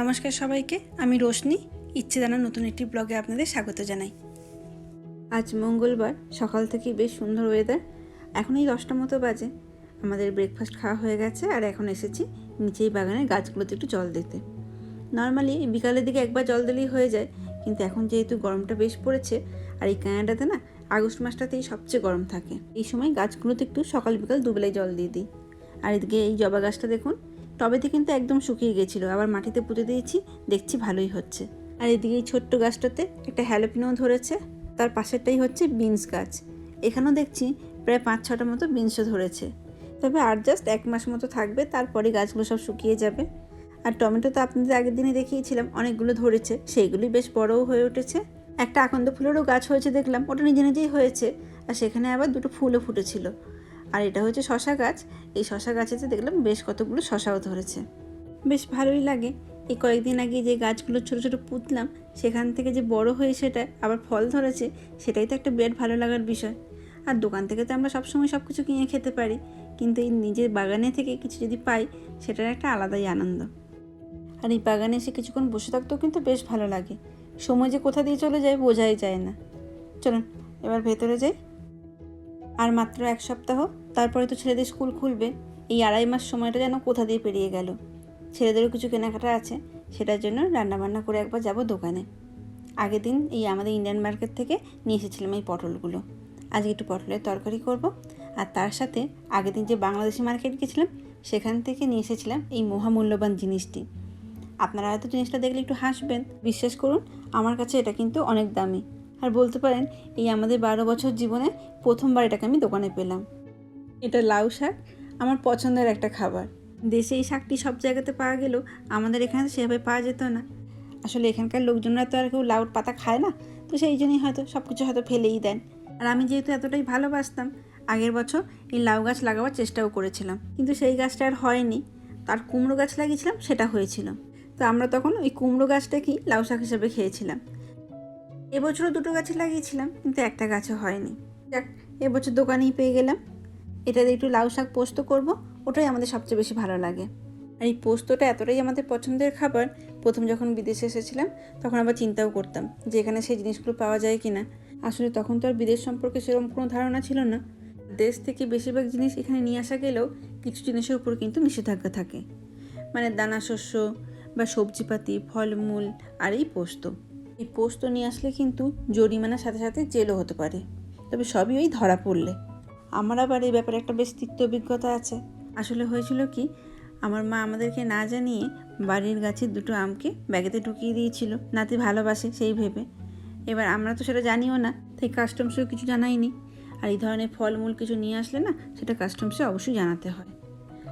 নমস্কার সবাইকে, আমি রোশনি। ইচ্ছে জানা নতুন একটি ব্লগে আপনাদের স্বাগত জানাই। আজ মঙ্গলবার, সকাল থেকেই বেশ সুন্দর ওয়েদার এখন এই দশটা মতো বাজে। আমাদের ব্রেকফাস্ট খাওয়া হয়ে গেছে আর এখন এসেছি নিচেই বাগানের গাছগুলোতে একটু জল দিতে। নর্মালি বিকালের দিকে একবার জল দিলেই হয়ে যায়, কিন্তু এখন যেহেতু গরমটা বেশ পড়েছে, আর এই কানাডাতে না, আগস্ট মাসটাতেই সবচেয়ে গরম থাকে। এই সময় গাছগুলোতে একটু সকাল বিকাল দুবেলায় জল দিয়ে দিই। আর এদিকে এই জবা গাছটা দেখুন টবেতে কিন্তু একদম শুকিয়ে গেছিল। আবার মাটিতে পুঁতে দিয়েছি, দেখছি ভালোই হচ্ছে। আর এদিকে এই ছোট্ট গাছটাতে একটা হ্যালোপিনো ধরেছে, তার পাশেরটাই হচ্ছে বিনস গাছ। এখানেও দেখছি প্রায় পাঁচ ছটা মতো বিনসও ধরেছে। তবে আর জাস্ট এক মাস মতো থাকবে, তারপরে গাছগুলো সব শুকিয়ে যাবে। আর টমেটো তো আপনাদের আগের দিনে দেখিয়েছিলাম, অনেকগুলো ধরেছে সেইগুলি বেশ বড়ও হয়ে উঠেছে। একটা আকন্দ ফুলেরও গাছ হয়েছে দেখলাম, ওটা নিজে নিজেই হয়েছে। আর সেখানে আবার দুটো ফুলও ফুটেছিল। আর এটা হচ্ছে শশা গাছ। এই শশা গাছেতে দেখলাম বেশ কতগুলো শশাও ধরেছে। বেশ ভালোই লাগে। এই কয়েকদিন আগে যে গাছগুলো ছোটো ছোটো পুঁতলাম, সেখান থেকে যে বড় হয়ে সেটা আবার ফল ধরেছে, সেটাই তো একটা বিরাট ভালো লাগার বিষয়। আর দোকান থেকে তো আমরা সবসময় সব কিছু কিনে খেতে পারি, কিন্তু এই নিজের বাগানে থেকে কিছু যদি পাই, সেটার একটা আলাদাই আনন্দ। আর এই বাগানে এসে কিছুক্ষণ বসে থাকতেও কিন্তু বেশ ভালো লাগে। সময় যে কোথা দিয়ে চলে যায় বোঝাই যায় না। চলুন, এবার ভেতরে যাই। আর মাত্র এক সপ্তাহ, তারপরে তো ছেলেদের স্কুল খুলবে। এই আড়াই মাস সময়টা যেন কোথা দিয়ে পেরিয়ে গেল। ছেলেদেরও কিছু কেনাকাটা আছে, সেটার জন্য রান্নাবান্না করে একবার যাব দোকানে। আগের দিন এই আমাদের ইন্ডিয়ান মার্কেট থেকে নিয়ে এসেছিলাম এই পটলগুলো। আজকে একটু পটলের তরকারি করব। আর তার সাথে আগের দিন যে বাংলাদেশি মার্কেট গেছিলাম, সেখান থেকে নিয়ে এসেছিলাম এই মহামূল্যবান জিনিসটি। আপনারা হয়তো জিনিসটা দেখলে একটু হাসবেন। বিশ্বাস করুন, আমার কাছে এটা কিন্তু অনেক দামি। আর বলতে পারেন, এই আমাদের বারো বছর জীবনে প্রথমবার এটাকে আমি দোকানে পেলাম। এটা লাউ শাক, আমার পছন্দের একটা খাবার। দেশে এই শাকটি সব জায়গাতে পাওয়া গেলেও আমাদের এখানে সেভাবে পাওয়া যেত না। আসলে এখানকার লোকজনরা তো আর কেউ লাউর পাতা খায় না, তো সেই জন্যই হয়তো সব কিছু হয়তো ফেলেই দেন। আর আমি যেহেতু এতটাই ভালোবাসতাম, আগের বছর এই লাউ গাছ লাগাবার চেষ্টাও করেছিলাম। কিন্তু সেই গাছটা আর হয়নি, তার কুমড়ো গাছ লাগিয়েছিলাম, সেটা হয়েছিল। তো আমরা তখন ওই কুমড়ো গাছটাকেই লাউ শাক হিসেবে খেয়েছিলাম। এবছরও দুটো গাছে লাগিয়েছিলাম, কিন্তু একটা গাছে হয়নি। যাক, এবছর দোকানেই পেয়ে গেলাম। এটা দিয়ে একটু লাউ শাক পোস্ত করব, ওটাই আমাদের সবচেয়ে বেশি ভালো লাগে। আর এই পোস্তটা এতটাই আমাদের পছন্দের খাবার, প্রথম যখন বিদেশে এসেছিলাম, তখন আবার চিন্তাও করতাম যে এখানে সেই জিনিসগুলো পাওয়া যায় কি না আসলে তখন তো আর বিদেশ সম্পর্কে সেরকম কোনো ধারণা ছিল না। দেশ থেকে বেশিরভাগ জিনিস এখানে নিয়ে আসা গেলেও কিছু জিনিসের উপর কিন্তু নিষেধাজ্ঞা থাকে। মানে দানা শস্য বা সবজিপাতি, ফলমূল আর এই পোস্ত। এই পোস্ত নিয়ে আসলে কিন্তু জরিমানার সাথে সাথে জেলও হতে পারে। তবে সবই ওই ধরা পড়লে। আমার আবার এই ব্যাপারে একটা বেশ তিক্ত অভিজ্ঞতা আছে। আসলে হয়েছিল কি আমার মা আমাদেরকে না জানিয়ে বাড়ির গাছের দুটো আমকে ব্যাগেতে ঢুকিয়ে দিয়েছিল। নাতি ভালোবাসে সেই ভেবে। এবার আমরা তো সেটা জানিও না তাই কাস্টমসেও কিছু জানাইনি। আর এই ধরনের ফলমূল কিছু নিয়ে আসলে না সেটা কাস্টমসে অবশ্যই জানাতে হয়।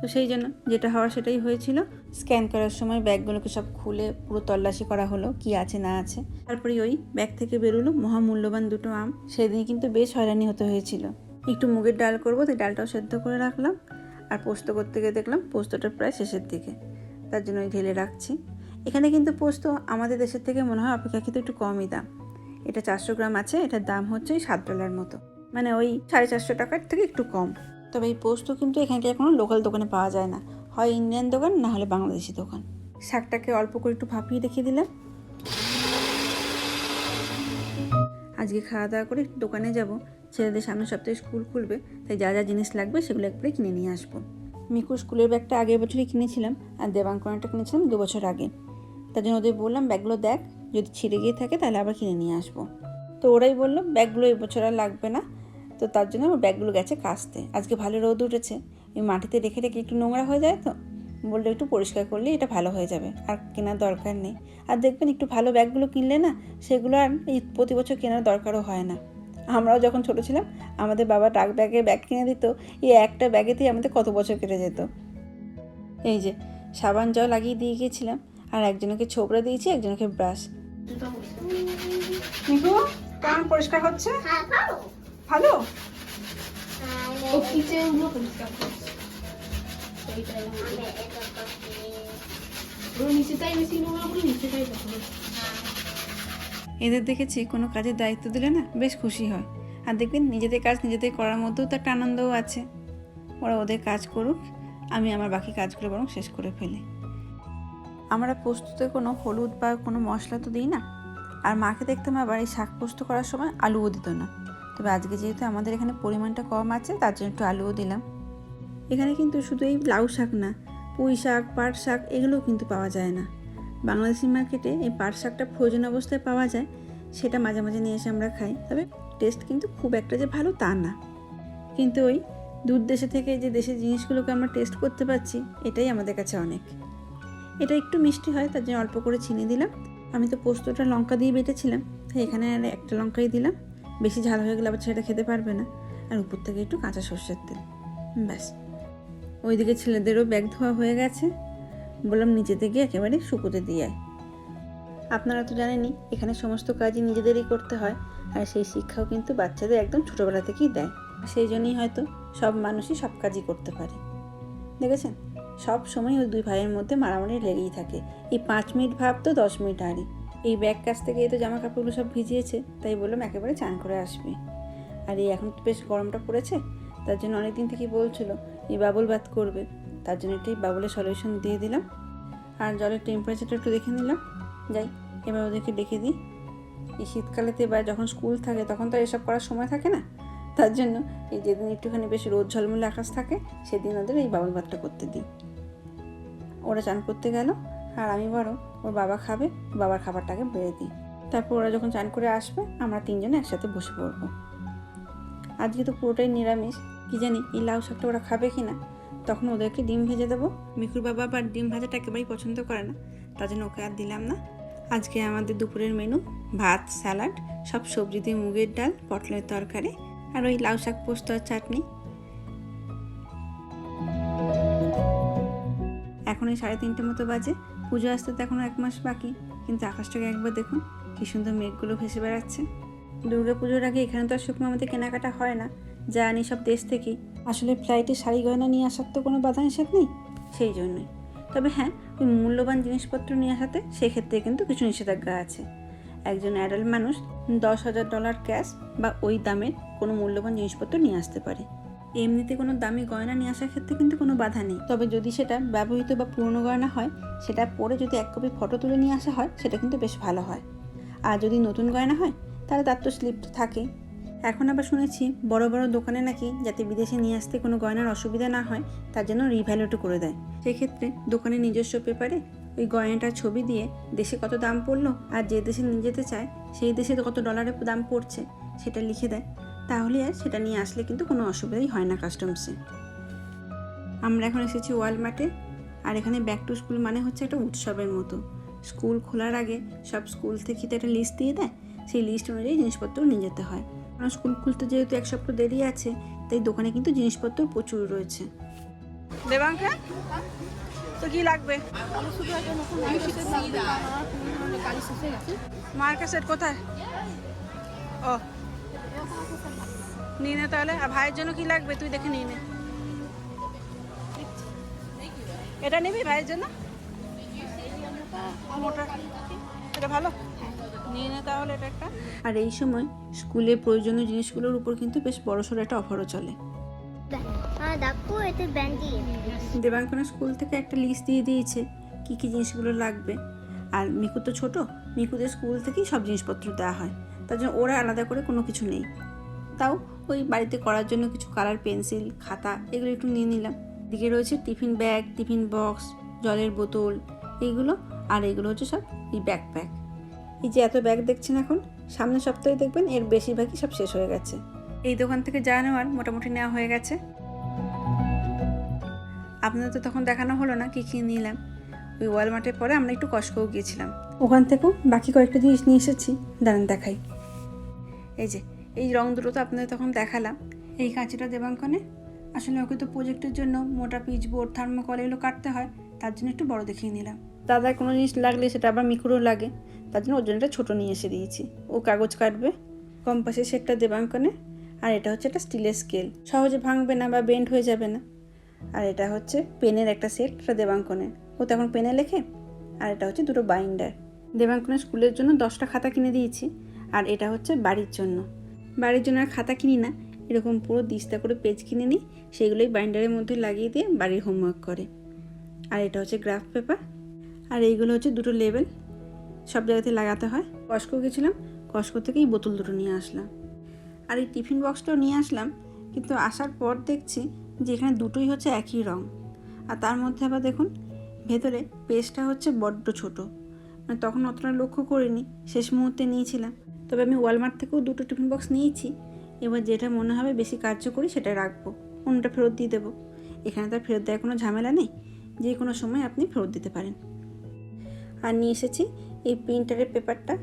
তো সেই জন্য যেটা হওয়ার সেটাই হয়েছিল। স্ক্যান করার সময় ব্যাগগুলোকে সব খুলে পুরো তল্লাশি করা হলো, কি আছে না আছে। তারপরে ওই ব্যাগ থেকে বেরোলো মহামূল্যবান দুটো আম। সেদিন কিন্তু বেশ হয়রানি হতে হয়েছিল। একটু মুগের ডাল করব, তাই ডালটাও সেদ্ধ করে রাখলাম। আর পোস্ত করতে গিয়ে দেখলাম পোস্তটা প্রায় শেষের দিকে। তার জন্য ওই ঢেলে রাখছি। এখানে কিন্তু পোস্ত আমাদের দেশের থেকে মনে হয় অপেক্ষাকৃত একটু কমই দাম। এটা চারশো গ্রাম আছে, এটার দাম হচ্ছে ওই সাত ডলার মতো। মানে ওই সাড়ে চারশো টাকার থেকে একটু কম। তবে এই পোস্ত কিন্তু এখানকার কোনো লোকাল দোকানে পাওয়া যায় না। হয় ইন্ডিয়ান দোকান, না হলে বাংলাদেশি দোকান। শাকটাকে অল্প করে একটু ভাপিয়ে রেখে দিলাম। আজকে খাওয়া দাওয়া করে একটু দোকানে যাব। ছেলেদের সামনের সপ্তাহে স্কুল খুলবে, তাই যা যা জিনিস লাগবে সেগুলো একবারে কিনে নিয়ে আসব। মিকু স্কুলের ব্যাগটা আগের বছরই কিনেছিলাম, আর দেবাঙ্কনাটা কিনেছিলাম দু বছর আগে। তার জন্য ওদের বললাম, ব্যাগগুলো দেখ, যদি ছিঁড়ে গিয়ে থাকে তাহলে আবার কিনে নিয়ে আসব। তো ওরাই বলল, ব্যাগগুলো এবছর আর লাগবে না। তো তার জন্য আমার ব্যাগগুলো গেছে কাচতে আজকে ভালো রোদ উঠেছে। এই মাটিতে রেখে রেখে একটু নোংরা হয়ে যায় তো? বললে একটু পরিষ্কার করলে এটা ভালো হয়ে যাবে। আর কেনার দরকার নেই। আর দেখবেন একটু ভালো ব্যাগগুলো কিনলে না সেগুলো আর এই প্রতি বছর কেনার দরকারও হয় না। আমরাও যখন ছোটো ছিলাম আমাদের বাবা ডাক ব্যাগে ব্যাগ কিনে দিত। এই একটা ব্যাগেতেই আমাদের কত বছর কেটে যেত। এই যে সাবান জল লাগিয়ে দিয়ে গিয়েছিলাম। আর একজনকে ছোবড়া দিয়েছি একজনকে ব্রাশ। পরিষ্কার হচ্ছে? হ্যাঁ ভালো? ভালো ও কিচেনগুলো পরিষ্কার করছে এইটাই আমি এটা করছি পুরো নিচেটাই বেশি নোংরা পুরো নিচেটাই এদের দেখেছি কোনো কাজের দায়িত্ব দিলে না বেশ খুশি হয়। আর দেখবেন নিজেদের কাজ নিজেদের করার মধ্যেও তো একটা আনন্দও আছে। ওরা ওদের কাজ করুক আমি আমার বাকি কাজগুলো বরং শেষ করে ফেলি। আমরা পোস্ততে কোনো হলুদ বা কোনো মশলা তো দিই না। আর মাকে দেখতাম আবার এই শাক পোস্ত করার সময় আলুও দিত না। তবে আজকে যেহেতু আমাদের এখানে পরিমাণটা কম আছে, তার জন্য একটু আলুও দিলাম। এখানে কিন্তু শুধু এই লাউ শাক না, পুঁই শাক, পাট শাক এগুলোও কিন্তু পাওয়া যায় না। বাংলাদেশি মার্কেটে এই পাট শাকটা ফ্রোজেন অবস্থায় পাওয়া যায়, সেটা মাঝে মাঝে নিয়ে এসে আমরা খাই, তবে টেস্ট কিন্তু খুব একটা যে ভালো তা না। কিন্তু ওই দূর দেশে থেকে যে দেশের জিনিসগুলোকে আমরা টেস্ট করতে পারছি, এটাই আমাদের কাছে অনেক। এটা একটু মিষ্টি হয়, তার জন্য অল্প করে চিনি দিলাম। আমি তো পোস্তটা লঙ্কা দিয়ে বেটেছিলাম তাই এখানে আর একটা লঙ্কাই দিলাম। বেশি ঝাল হয়ে গেলে আবার সেটা খেতে পারবে না। আর উপর থেকে একটু কাঁচা সর্ষের তেল। ব্যাস। ওইদিকে ছেলেদেরও ব্যাগ ধোয়া হয়ে গেছে। বললাম নিচেতে গিয়ে একেবারে শুকোতে দিয়ে আয়। আপনারা তো জানেনই, এখানে সমস্ত কাজই নিজেদেরই করতে হয়। আর সেই শিক্ষাও কিন্তু বাচ্চাদের একদম ছোটোবেলা থেকেই দেয়। সেই জন্যই হয়তো সব মানুষই সব কাজই করতে পারে। দেখেছেন? সব সময় ওই দুই ভাইয়ের মধ্যে মারামারি লেগেই থাকে। এই পাঁচ মিনিট ভাব তো দশ মিনিট আরই এই ব্যাগ কাছ থেকে এই তো জামা কাপড়গুলো সব ভিজিয়েছে, তাই বললাম একেবারে চান করে আসবে। আর এই এখন তো বেশ গরমটা পড়েছে, তার জন্য অনেক দিন থেকেই বলছিল, এই বাবুল বাত করবে। তার জন্য একটি বাবুলের সলিউশন দিয়ে দিলাম। আর জলের টেম্পারেচারটা একটু দেখে নিলাম। যাই, এবার ওদেরকে ডেকে দিই। এই শীতকালেতে বা যখন স্কুল থাকে, তখন তো এসব করার সময় থাকে না। তার জন্য এই যেদিন একটুখানি বেশ রোদ ঝলমলে আকাশ থাকে, সেদিন ওদের এই বাবুল ভাতটা করতে দিই। ওরা চান করতে গেল। আর আমি বরং ওর বাবা খাবে, বাবার খাবারটাকে বেড়ে দিই। তারপর ওরা যখন চান করে আসবে, আমরা তিনজনে একসাথে বসে পড়ব। আজকে তো পুরোটাই নিরামিষ। কি জানি এই লাউ শাকটা ওরা খাবে কি না তখন ওদেরকে ডিম ভেজে দেবো। মিকুর বাবা আবার ডিম ভাজাটা একেবারেই পছন্দ করে না। তার জন্য ওকে আর দিলাম না। আজকে আমাদের দুপুরের মেনু, ভাত, স্যালাড, সব সবজি দিয়ে মুগের ডাল, পটলের তরকারি আর ওই লাউ শাক পোস্ত আর চাটনি। এখন এই সাড়ে তিনটে মতো বাজে। পুজো আসতে তো এখনও এক মাস বাকি। কিন্তু আকাশটাকে একবার দেখুন, কি সুন্দর মেঘগুলো ভেসে বেড়াচ্ছে। দুর্গা পুজোর আগে এখানে তো আর শুকনো আমাদের কেনাকাটা হয় না। যা আনি সব দেশ থেকেই। আসলে ফ্লাইটে শাড়ি গয়না নিয়ে আসার তো কোনো বাধা নিষেধ নেই? সেই জন্যই। তবে হ্যাঁ ওই মূল্যবান জিনিসপত্র নিয়ে আসাতে সেক্ষেত্রে কিন্তু কিছু নিষেধাজ্ঞা আছে। একজন অ্যাডাল্ট মানুষ দশ হাজার ডলার ক্যাশ বা ওই দামের কোনো মূল্যবান জিনিসপত্র নিয়ে আসতে পারে। এমনিতে কোনো দামি গয়না নিয়ে আসার ক্ষেত্রে কিন্তু কোনো বাধা নেই। তবে যদি সেটা ব্যবহৃত বা পুরনো গয়না হয়, সেটা পরে যদি এক কপি ফটো তুলে নিয়ে আসা হয়, সেটা কিন্তু বেশ ভালো হয়। আর যদি নতুন গয়না হয়, তাহলে তার তো স্লিপ তো থাকেই। এখন আবার শুনেছি, বড় বড় দোকানে নাকি যাতে বিদেশে নিয়ে আসতে কোনো গয়নার অসুবিধা না হয়, তার জন্য রিভ্যালুটও করে দেয়। সেক্ষেত্রে দোকানে নিজস্ব পেপারে ওই গয়নাটার ছবি দিয়ে দেশে কত দাম পড়ল আর যে দেশে নিয়ে যেতে চায়, সেই দেশে কত ডলারের দাম পড়ছে, সেটা লিখে দেয়। তাহলে আর সেটা নিয়ে আসলে কিন্তু কোনো অসুবিধাই হয় না কাস্টমসে আমরা এখন এসেছি ওয়ালমার্টে, আর এখানে ব্যাক টু স্কুল মানে হচ্ছে একটা উৎসবের মতো। স্কুল খোলার আগে সব স্কুল থেকে তো একটা লিস্ট দিয়ে দেয়, সেই লিস্ট অনুযায়ী জিনিসপত্র নিয়ে যেতে হয়। কারণ স্কুল খুলতে যেহেতু এক সপ্তাহ দেরি আছে, তাই দোকানে কিন্তু জিনিসপত্র প্রচুর রয়েছে। দেবাঙ্কা তো কি লাগবে? মার্কা সেট কোথায়? ও নিয়ে নে তাহলে। আর ভাইয়ের জন্য কি লাগবে? তুই দেখে নিয়ে নে। এটা নিবি ভাইয়ের জন্য? মোটা। এটা ভালো? নিয়ে নে তাহলে এটা একটা। আর এই সময় স্কুলে প্রয়োজনীয় জিনিসগুলোর উপর কিন্তু বেশ বড়সড় একটা অফারও চলে। আর দেখো এতে দেবাঙ্কনা স্কুল থেকে একটা লিস্ট দিয়ে দিয়েছে কী কী জিনিসগুলো লাগবে। আর মিকু তো ছোট মিকুদের স্কুল থেকেই সব জিনিসপত্র দেওয়া হয়। তার জন্য ওরা আলাদা করে কোনো কিছু নেই। তাও ওই বাড়িতে করার জন্য কিছু কালার পেন্সিল, খাতা এগুলো একটু নিয়ে নিলাম। দিকে রয়েছে টিফিন ব্যাগ, টিফিন বক্স, জলের বোতল এইগুলো আর এগুলো হচ্ছে সব এই ব্যাকপ্যাক এই যে এত ব্যাগ দেখছেন এখন, সামনের সপ্তাহে দেখবেন এর বেশিরভাগই সব শেষ হয়ে গেছে। এই দোকান থেকে যা নেওয়ার মোটামুটি নেওয়া হয়ে গেছে। আপনাদের তো তখন দেখানো হলো না কী কী নিলাম। ওই ওয়ালমার্টের পরে আমরা একটু কষ্টও গিয়েছিলাম। ওখান থেকেও বাকি কয়েকটা জিনিস নিয়ে এসেছি। দাঁড়ান দেখাই। এই যে এই রং দুটো তো আপনাদের তখন দেখালাম। এই কাঁচিটা দেবাঙ্কনে। আসলে ওকে তো প্রজেক্টের জন্য মোটা পিচ, বোর্ড থার্মোকল এগুলো কাটতে হয়। তার জন্য একটু বড় দেখিয়ে নিলাম। দাদার কোনো জিনিস লাগলে সেটা আবার মিকুরও লাগে। তার জন্য ওর জন্য একটা ছোটো নিয়ে এসে দিয়েছি। ও কাগজ কাটবে। কম্পাসের সেটটা দেবাঙ্কনে। আর এটা হচ্ছে একটা স্টিলের স্কেল সহজে ভাঙবে না বা বেন্ড হয়ে যাবে না। আর এটা হচ্ছে পেনের একটা সেট এটা দেবাঙ্কনের ও তো এখন পেনে লেখে। আর এটা হচ্ছে দুটো বাইন্ডার দেবাঙ্কনের স্কুলের জন্য দশটা খাতা কিনে দিয়েছি। আর এটা হচ্ছে বাড়ির জন্য। বাড়ির জন্য আর খাতা কিনি না। এরকম পুরো দিস্তা করে পেজ কিনে নিই, সেগুলোই বাইন্ডারের মধ্যে লাগিয়ে দিয়ে বাড়ির হোমওয়ার্ক করে। আর এটা হচ্ছে গ্রাফ পেপার আর এইগুলো হচ্ছে দুটো লেবেল সব জায়গাতে লাগাতে হয়। কস্কো গেছিলাম, কস্কো থেকেই বোতল দুটো নিয়ে আসলাম। আর এই টিফিন বক্সটাও নিয়ে আসলাম, কিন্তু আসার পর দেখছি যে এখানে দুটোই হচ্ছে একই রং। আর তার মধ্যে আবার দেখুন, ভেতরে পেজটা হচ্ছে বড্ড ছোট। মানে তখন অতটা লক্ষ্য করিনি, শেষ মুহূর্তে নিয়েছিলাম। তবে আমি ওয়ালমার্ট থেকেও দুটো টিফিন বক্স নিয়েছি। এবার যেটা মনে হবে বেশি কার্যকরী সেটা রাখব। অন্যটা ফেরত দিয়ে দেবো। এখানে তো আর ফেরত দেওয়ার কোনো ঝামেলা নেই। যে কোনো সময় আপনি ফেরত দিতে পারেন। আর নিয়ে এসেছি এই প্রিন্টারের পেপারটা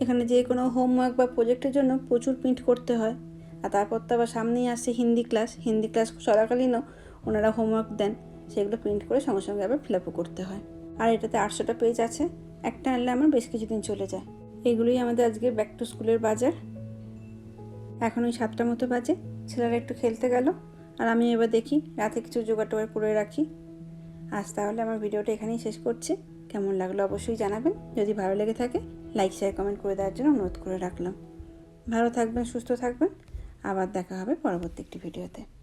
এখানে যে কোনো হোমওয়ার্ক বা প্রজেক্টের জন্য প্রচুর প্রিন্ট করতে হয়। আর তারপর তো আবার সামনেই আসছে হিন্দি ক্লাস হিন্দি ক্লাস চলাকালীনও ওনারা হোমওয়ার্ক দেন। সেগুলো প্রিন্ট করে সঙ্গে সঙ্গে আবার ফিল করতে হয়। আর এটাতে আটশোটা পেজ আছে। একটা আনলে আমার বেশ কিছুদিন চলে যায়। এগুলোই আমাদের আজকে ব্যাক টু স্কুলের বাজার। এখন ওই সাতটা মতো বাজে, ছেলেরা একটু খেলতে গেল। আর আমি এবার দেখি রাতে কিছু জোগাড় টোগাড় করে রাখি। আজ তাহলে আমার ভিডিওটা এখানেই শেষ করছি। কেমন লাগল অবশ্যই জানাবেন। যদি ভালো লেগে থাকে লাইক শেয়ার কমেন্ট করে দেওয়ার জন্য অনুরোধ করে রাখলাম। ভালো থাকবেন, সুস্থ থাকবেন। আবার দেখা হবে পরবর্তী একটি ভিডিওতে।